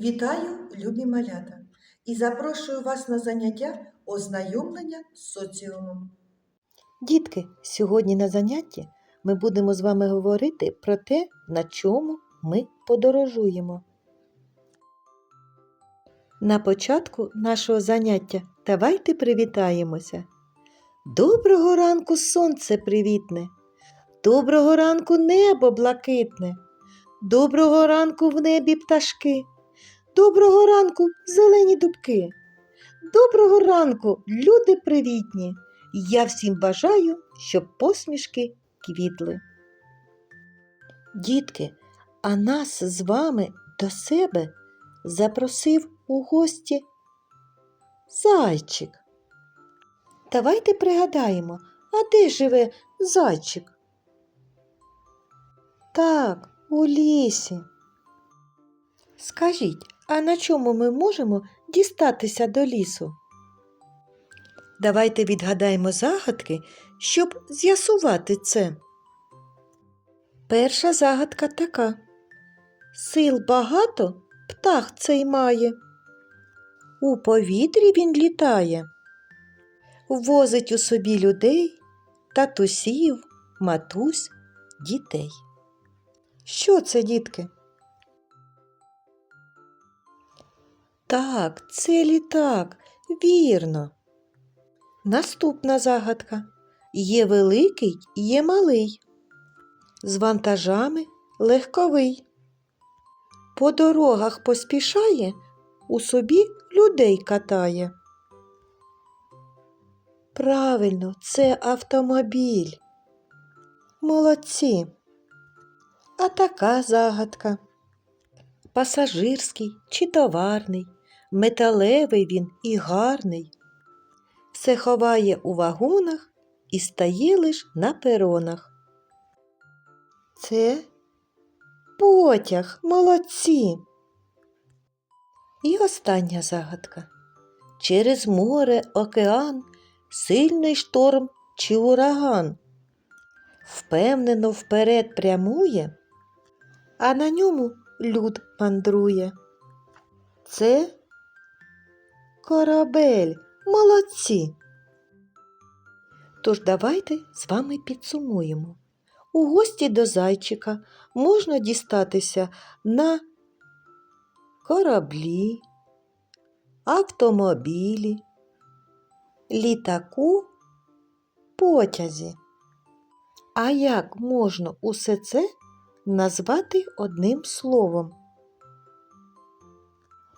Вітаю, любі малята, і запрошую вас на заняття ознайомлення з соціумом. Дітки, сьогодні на занятті ми будемо з вами говорити про те, на чому ми подорожуємо. На початку нашого заняття давайте привітаємося. Доброго ранку сонце привітне, доброго ранку небо блакитне, доброго ранку в небі пташки, доброго ранку зелені дубки, доброго ранку, люди привітні. Я всім бажаю, щоб посмішки квітли. Дітки, а нас з вами до себе запросив у гості зайчик. Давайте пригадаємо, а де живе зайчик? Так, у лісі. Скажіть, а на чому ми можемо дістатися до лісу? Давайте відгадаємо загадки, щоб з'ясувати це. Перша загадка така. Сил багато птах цей має. У повітрі він літає, возить у собі людей, татусів, матусь, дітей. Що це, дітки? Так, це літак, вірно. Наступна загадка. Є великий, є малий. З вантажами легковий. По дорогах поспішає, у собі людей катає. Правильно, це автомобіль. Молодці. А така загадка. Пасажирський чи товарний, металевий він і гарний все ховає у вагонах і стає лиш на перонах. Це потяг, молодці. І остання загадка. Через море, океан, сильний шторм чи ураган. Впевнено вперед прямує, а на ньому люд мандрує. Це корабель. Молодці! Тож давайте з вами підсумуємо. У гості до зайчика можна дістатися на кораблі, автомобілі, літаку, потязі. А як можна усе це назвати одним словом?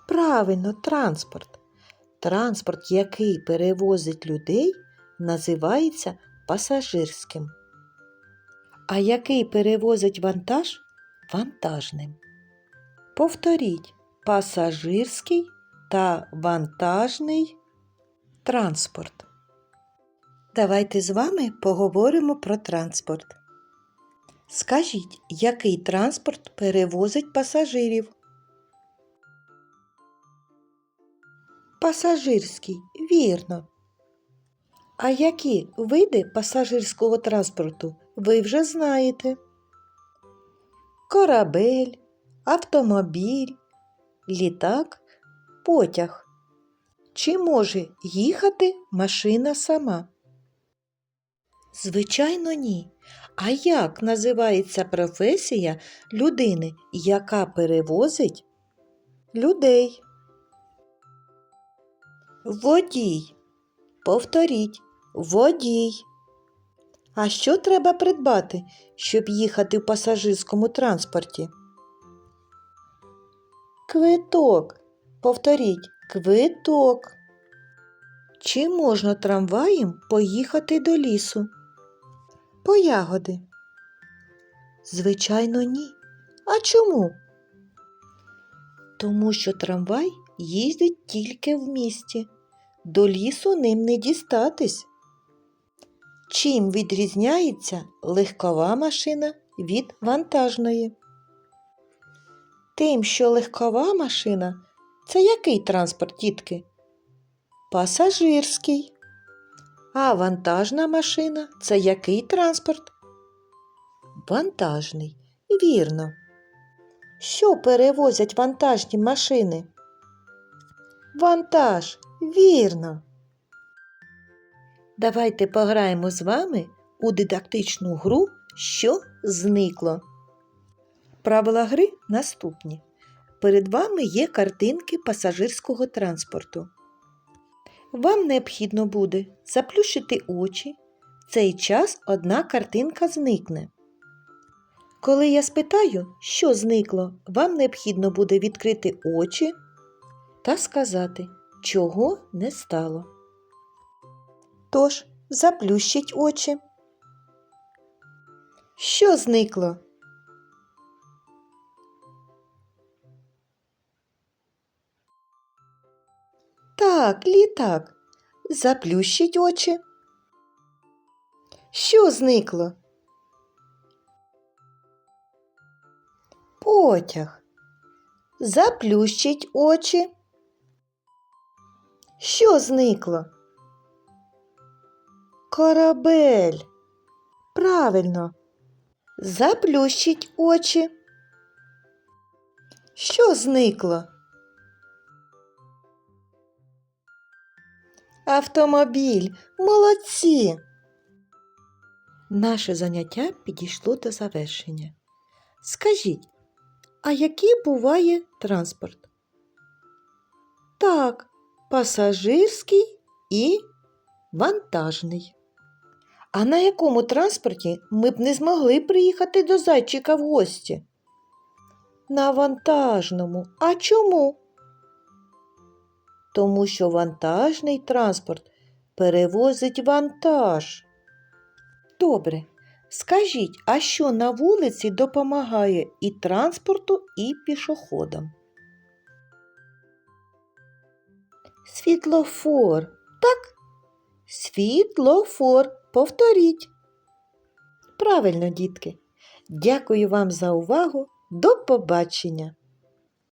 Правильно, транспорт. Транспорт, який перевозить людей, називається пасажирським. А який перевозить вантаж вантажним. Повторіть пасажирський та вантажний транспорт. Давайте з вами поговоримо про транспорт. Скажіть, який транспорт перевозить пасажирів? Пасажирський, вірно. А які види пасажирського транспорту ви вже знаєте? Корабель, автомобіль, літак, потяг. Чи може їхати машина сама? Звичайно, ні. А як називається професія людини, яка перевозить людей? Водій. Повторіть водій. А що треба придбати, щоб їхати в пасажирському транспорті? Квиток. Повторіть квиток. Чи можна трамваєм поїхати до лісу? По ягоди? Звичайно, ні. А чому? Тому що трамвай їздить тільки в місті. До лісу ним не дістатись. Чим відрізняється легкова машина від вантажної? Тим, що легкова машина це який транспорт, дітки? Пасажирський. А вантажна машина це який транспорт? Вантажний. Вірно. Що перевозять вантажні машини? Вантаж, вірно. Давайте пограємо з вами у дидактичну гру Що зникло. Правила гри наступні. Перед вами є картинки пасажирського транспорту. Вам необхідно буде заплющити очі. В цей час одна картинка зникне. Коли я спитаю, що зникло, вам необхідно буде відкрити очі та сказати, чого не стало. Тож, заплющіть очі. Що зникло? Так, літак. Заплющіть очі. Що зникло? Потяг. Заплющіть очі. Що зникло? Корабель. Правильно. Заплющіть очі. Що зникло? Автомобіль. Молодці. Наше заняття підійшло до завершення. Скажіть, а який буває транспорт? Так, пасажирський і вантажний. А на якому транспорті ми б не змогли приїхати до зайчика в гості? На вантажному. А чому? Тому що вантажний транспорт перевозить вантаж. Добре. Скажіть, а що на вулиці допомагає і транспорту, і пішоходам? Світлофор. Так? Світлофор. Повторіть. Правильно, дітки. Дякую вам за увагу. До побачення!